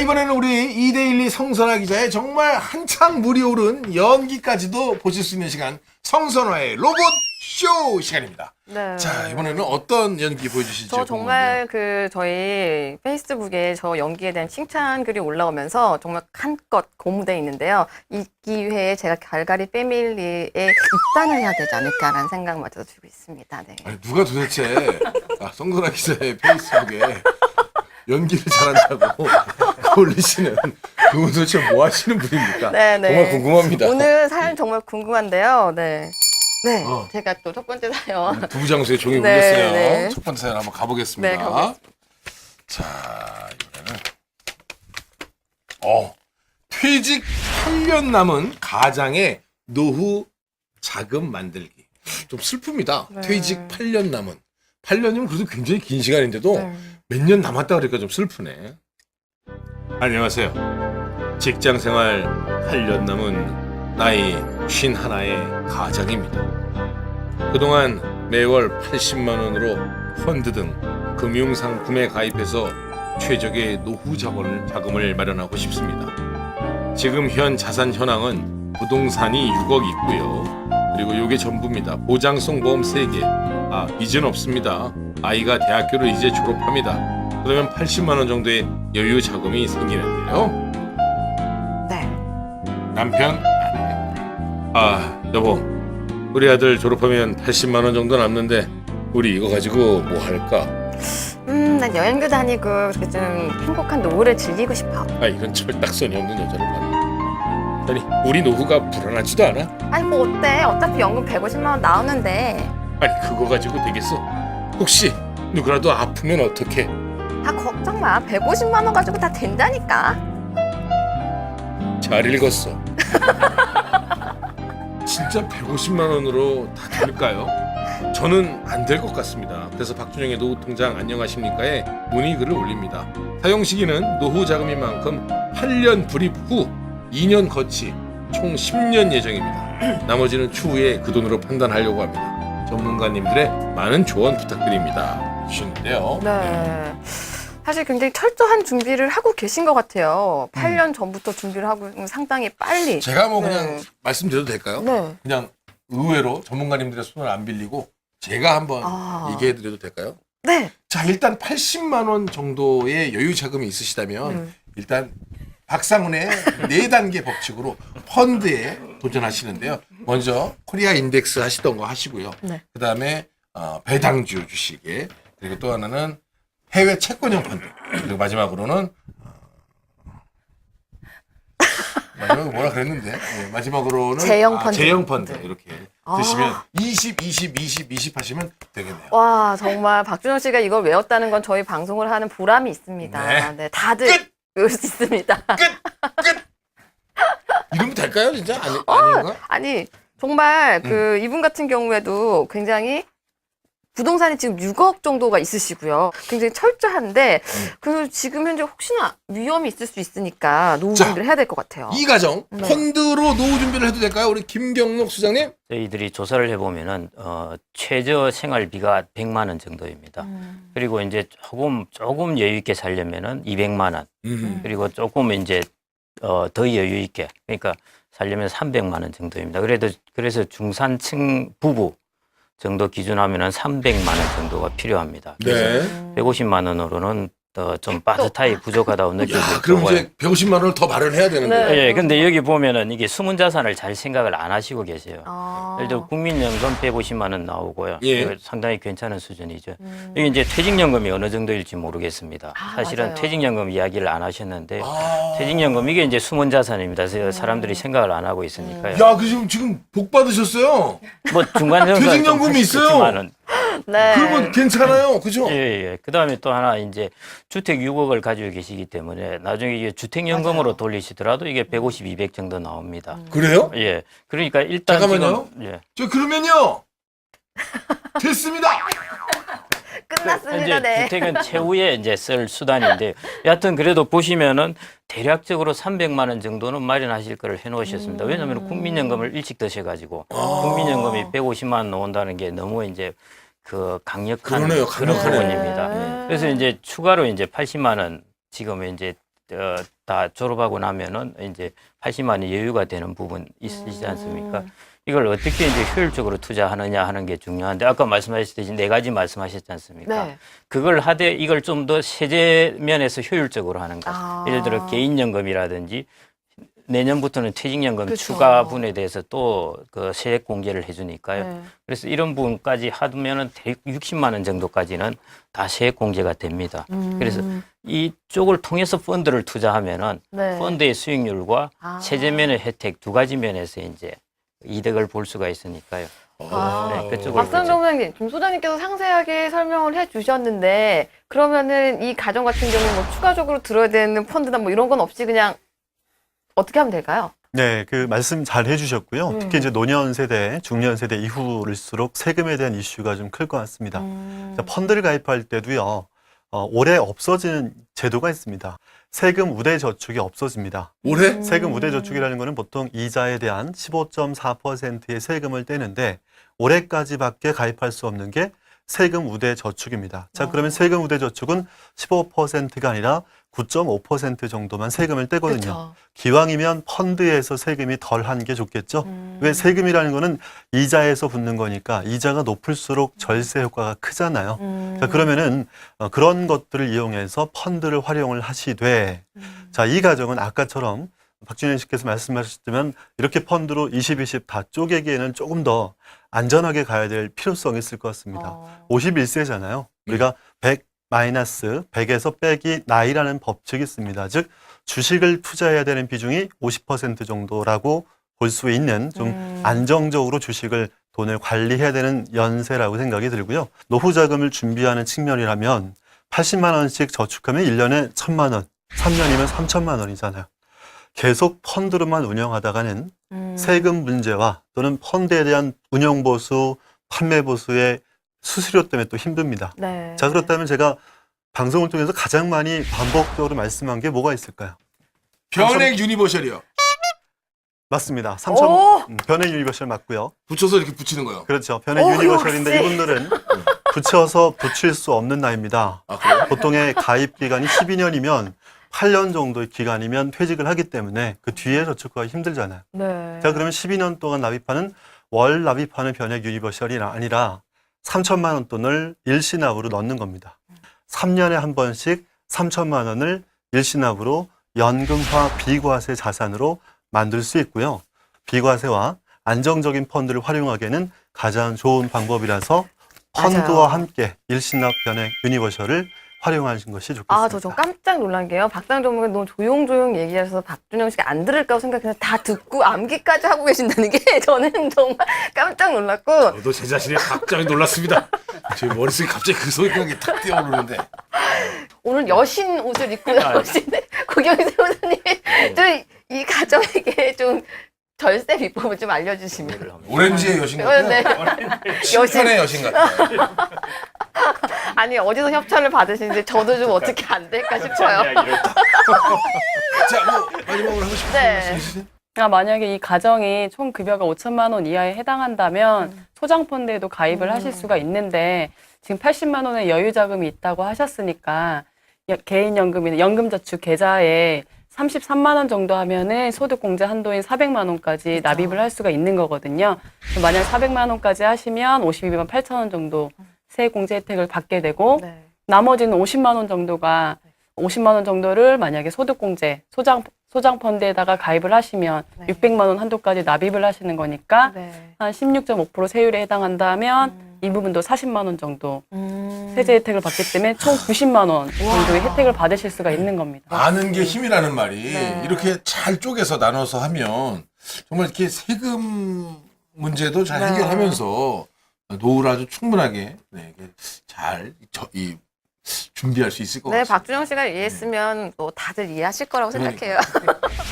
이번에는 우리 이데일리 성선화 기자의 정말 한창 물이 오른 연기까지도 보실 수 있는 시간 성선화의 로봇 쇼 시간입니다. 네. 자 이번에는 어떤 연기 보여주실지 저 정말 그 저희 페이스북에 저 연기에 대한 칭찬 글이 올라오면서 정말 한껏 고무돼 있는데요. 이 기회에 제가 갈갈이 패밀리에 입단을 해야 되지 않을까라는 생각마저 들고 있습니다. 네. 아니, 누가 도대체 아, 성선화 기자의 페이스북에 연기를 잘한다고 올리시는 그분 도대체 뭐 하시는 분입니까? 네, 네. 정말 궁금합니다. 오늘 사연 정말 궁금한데요. 네. 네. 어. 제가 또 첫 번째 사연. 부부장수에 종이 네, 울렸어요. 네. 첫 번째 사연 한번 가보겠습니다. 네, 가보겠습니다. 자, 이번에는 어 퇴직 8년 남은 가장의 노후 자금 만들기. 좀 슬픕니다. 네. 퇴직 8년 남은 8년이면 그래도 굉장히 긴 시간인데도 네. 몇년 남았다 그러니까 좀 슬프네. 안녕하세요. 직장 생활 8년 남은 나이 51의 가장입니다. 그동안 매월 80만 원으로 펀드 등 금융 상품에 가입해서 최적의 노후 자본을 자금을 마련하고 싶습니다. 지금 현 자산 현황은 부동산이 6억 있고요. 그리고 이게 전부입니다. 보장성 보험 3개. 아, 빚은 없습니다. 아이가 대학교를 이제 졸업합니다. 그러면 80만 원 정도의 여유 자금이 생기는데요. 네. 남편 아 여보 우리 아들 졸업하면 80만 원 정도 남는데 우리 이거 가지고 뭐 할까 음, 난 여행도 다니고 그렇게 좀 행복한 노후를 즐기고 싶어. 아 이런 철딱선이 없는 여자를 만나 아니 우리 노후가 불안하지도 않아 아니 뭐 어때? 어차피 연금 150만 원 나오는데 아니 그거 가지고 되겠어 혹시 누구라도 아프면 어떡해 다 걱정 마. 150만 원 가지고 다 된다니까. 잘 읽었어 진짜 150만 원으로 다 될까요? 저는 안 될 것 같습니다. 그래서 박준영의 노후통장 안녕하십니까에 문의글을 올립니다. 사용 시기는 노후 자금인 만큼 8년 불입 후 2년 거치 총 10년 예정입니다. 나머지는 추후에 그 돈으로 판단하려고 합니다. 전문가님들의 많은 조언 부탁드립니다. 주시는데요. 네. 사실 굉장히 철저한 준비를 하고 계신 것 같아요. 8년 전부터 준비를 하고 상당히 빨리. 제가 뭐 네. 그냥 말씀드려도 될까요? 네. 그냥 의외로 전문가님들의 손을 안 빌리고 제가 한번 아. 얘기해드려도 될까요? 네. 자 일단 80만 원 정도의 여유 자금이 있으시다면 음. 일단 박상훈의 네 단계 법칙으로 펀드에 도전하시는데요. 먼저 코리아 인덱스 하시던 거 하시고요. 네. 그 다음에 어, 배당주 주식에 그리고 또 하나는 해외 채권형 펀드 그리고 마지막으로는 어, 마지막에 뭐라 그랬는데 네, 마지막으로는 제형 아, 펀드. 제형 펀드 네. 이렇게 아. 드시면 20, 20, 20, 20 하시면 되겠네요. 와, 정말 박준영 씨가 이걸 외웠다는 건 저희 방송을 하는 보람이 있습니다. 네. 네. 다들 끝! 외울 수 있습니다. 이러면 될까요, 진짜? 아니, 아닌가? 아니, 정말 음. 그 이분 같은 경우에도 굉장히 부동산이 지금 6억 정도가 있으시고요. 굉장히 철저한데 음. 그 지금 현재 혹시나 위험이 있을 수 있으니까 노후 자, 준비를 해야 될 것 같아요. 이 가정 네. 펀드로 노후 준비를 해도 될까요? 우리 김경록 수장님? 저희들이 조사를 해보면은 어, 최저 생활비가 100만 원 정도입니다. 음. 그리고 이제 조금 조금 여유 있게 살려면은 200만 원. 음. 그리고 조금 이제 어, 더 여유 있게 그러니까 살려면 300만 원 정도입니다. 그래도 그래서 중산층 부부 정도 기준하면 은 300만 원 정도가 필요합니다. 그래서 네. 150만 원으로는 더 좀 빠듯하게 부족하다고 느끼고 야, 그럼 있고요. 이제 150만 원을 더 마련해야 되는데. 네. 예, 근데 여기 보면은 이게 숨은 자산을 잘 생각을 안 하시고 계세요. 아. 예를 들어 국민연금 150만 원 나오고요. 예. 이거 상당히 괜찮은 수준이죠. 음. 이게 이제 퇴직연금이 어느 정도일지 모르겠습니다. 아, 사실은 맞아요. 퇴직연금 이야기를 안 하셨는데 아. 퇴직연금 이게 이제 숨은 자산입니다. 그래서 음. 사람들이 생각을 안 하고 있으니까요. 야, 그 지금 지금 복 받으셨어요. 뭐 중간 정도 퇴직연금이 있어요? 네. 그러면 괜찮아요. 그죠? 예, 예. 그 다음에 또 하나 이제 주택 6억을 가지고 계시기 때문에 나중에 이게 주택연금으로 맞아요. 돌리시더라도 이게 150, 200 정도 나옵니다. 그래요? 예. 그러니까 일단 잠깐만요. 지금 예. 저 그러면요. 됐습니다. 끝났습니다. 이제 네. 주택은 최후에 이제 쓸 수단인데 여하튼 그래도 보시면은 대략적으로 300만 원 정도는 마련하실 거를 해 놓으셨습니다. 음. 왜냐하면 국민연금을 일찍 드셔 가지고 아. 국민연금이 150만 원 나온다는 게 너무 이제 그 강력한 그러네요. 그런 강력하네. 부분입니다. 그래서 이제 추가로 이제 80만 원 지금 이제 어, 다 졸업하고 나면은 이제 80만 원 여유가 되는 부분 있으시지 않습니까? 이걸 어떻게 이제 효율적으로 투자하느냐 하는 게 중요한데 아까 말씀하셨듯이 네 가지 말씀하셨지 않습니까? 네. 그걸 하되 이걸 좀 더 세제 면에서 효율적으로 하는 것. 아. 예를 들어 개인연금이라든지 내년부터는 퇴직연금 그쵸. 추가 분에 대해서 또 그 세액 공개를 해주니까요. 네. 그래서 이런 부분까지 하면은 160만 원 정도까지는 다 세액 공제가 됩니다. 음. 그래서 이쪽을 통해서 펀드를 투자하면은 네. 펀드의 수익률과 아. 세제면의 혜택 두 가지 면에서 이제 이득을 볼 수가 있으니까요. 아. 네, 그쪽을 박상정 소장님, 지금 소장님께서 상세하게 설명을 해주셨는데 그러면은 이 가정 같은 경우 뭐 추가적으로 들어야 되는 펀드나 뭐 이런 건 없이 그냥 어떻게 하면 될까요? 네, 그 말씀 잘 해주셨고요. 음. 특히 이제 노년 세대, 중년 세대 이후일수록 세금에 대한 이슈가 좀 클 것 같습니다. 음. 자, 펀드를 가입할 때도요, 어, 올해 없어지는 제도가 있습니다. 세금 우대 저축이 없어집니다. 올해 음. 세금 우대 저축이라는 거는 보통 이자에 대한 15.4%의 세금을 떼는데 올해까지밖에 가입할 수 없는 게 세금 우대 저축입니다. 자, 어. 그러면 세금 우대 저축은 15%가 아니라 9.5% 정도만 세금을 떼거든요. 그쵸. 기왕이면 펀드에서 세금이 덜한 게 좋겠죠. 음. 왜 세금이라는 거는 이자에서 붙는 거니까 이자가 높을수록 절세 효과가 크잖아요. 음. 자, 그러면은 어, 그런 것들을 이용해서 펀드를 활용을 하시되 음. 자, 이 가정은 아까처럼 박준현 씨께서 말씀하셨지만 이렇게 펀드로 20, 20 다 쪼개기에는 조금 더 안전하게 가야 될 필요성이 있을 것 같습니다. 어. 51세잖아요. 우리가 100 마이너스 100에서 빼기 나이라는 법칙이 있습니다. 즉 주식을 투자해야 되는 비중이 50% 정도라고 볼 수 있는 좀 음. 안정적으로 주식을 돈을 관리해야 되는 연세라고 생각이 들고요. 노후 자금을 준비하는 측면이라면 80만 원씩 저축하면 1년에 1000만 원, 3년이면 3천만 원이잖아요. 계속 펀드로만 운영하다가는 음. 세금 문제와 또는 펀드에 대한 운영 보수, 판매 보수의 수수료 때문에 또 힘듭니다. 네. 자, 그렇다면 제가 방송을 통해서 가장 많이 반복적으로 말씀한 게 뭐가 있을까요? 변액 유니버셜이요. 맞습니다. 오! 삼천 음, 변액 유니버셜 맞고요. 붙여서 이렇게 붙이는 거요. 그렇죠. 변액 오, 유니버셜인데 역시. 이분들은 붙여서 붙일 수 없는 나이입니다. 아 그래요? 보통의 가입 기간이 12년이면 8년 정도의 기간이면 퇴직을 하기 때문에 그 뒤에 저축하기 힘들잖아요. 네. 자, 그러면 12년 동안 납입하는 월 납입하는 변액 유니버셜이 아니라 3천만 원 돈을 일시납으로 넣는 겁니다. 3년에 한 번씩 3천만 원을 일시납으로 연금화 비과세 자산으로 만들 수 있고요. 비과세와 안정적인 펀드를 활용하기에는 가장 좋은 방법이라서 펀드와 맞아요. 함께 일시납 변액 유니버셜을 활용하는 것이 좋겠습니다. 아, 저 좀 깜짝 놀란 게요. 박상정 의원 너무 조용조용 얘기하셔서 박준영 씨가 안 들을까 생각해서 다 듣고 암기까지 하고 계신다는 게 저는 정말 깜짝 놀랐고 저도 제 자신이 갑자기 놀랐습니다. 제 머릿속에 갑자기 그 소리가 탁 뛰어오르는데 오늘 여신 옷을 입고 아, 나오신 국영세 호사님 네. 좀이 가정에게 좀 절세 비법을 좀 알려주시면. 오렌지의 여신 어, 같아요. 네. 심판의 여신 같아요. 아니 어디서 협찬을 받으시는지 저도 좀 어떻게 안 될까 싶어요. 자, 뭐 마지막으로 하고 싶은 네. 말씀 있으세요? 아, 만약에 이 가정이 총 급여가 5천만 원 이하에 해당한다면 소장 펀드에도 가입을 음. 하실 수가 있는데 지금 80만 원의 여유 자금이 있다고 하셨으니까 여- 개인 연금이나 연금 저축 계좌에 33만 원 정도 하면은 소득 공제 한도인 400만 원까지 납입을 할 수가 있는 거거든요. 만약 400만 원까지 하시면 52만 8천 원 정도 세액 공제 혜택을 받게 되고 네. 나머지는 50만 원 정도가 50만 원 정도를 만약에 소득 공제 소장 소장 펀드에다가 가입을 하시면 네. 600만 원 한도까지 납입을 하시는 거니까 네. 한 16.5% 세율에 해당한다면 음. 이 부분도 40만 원 정도 음. 세제 혜택을 받기 때문에 총 90만 원 정도의 와. 혜택을 받으실 수가 있는 겁니다. 아는 게 힘이라는 말이 네. 이렇게 잘 쪼개서 나눠서 하면 정말 이렇게 세금 문제도 잘 네. 해결하면서 노후를 아주 충분하게 네, 잘 저, 이, 준비할 수 있을 것 네, 같습니다. 박준영 씨가 이해했으면 또 다들 이해하실 거라고 그러니까. 생각해요.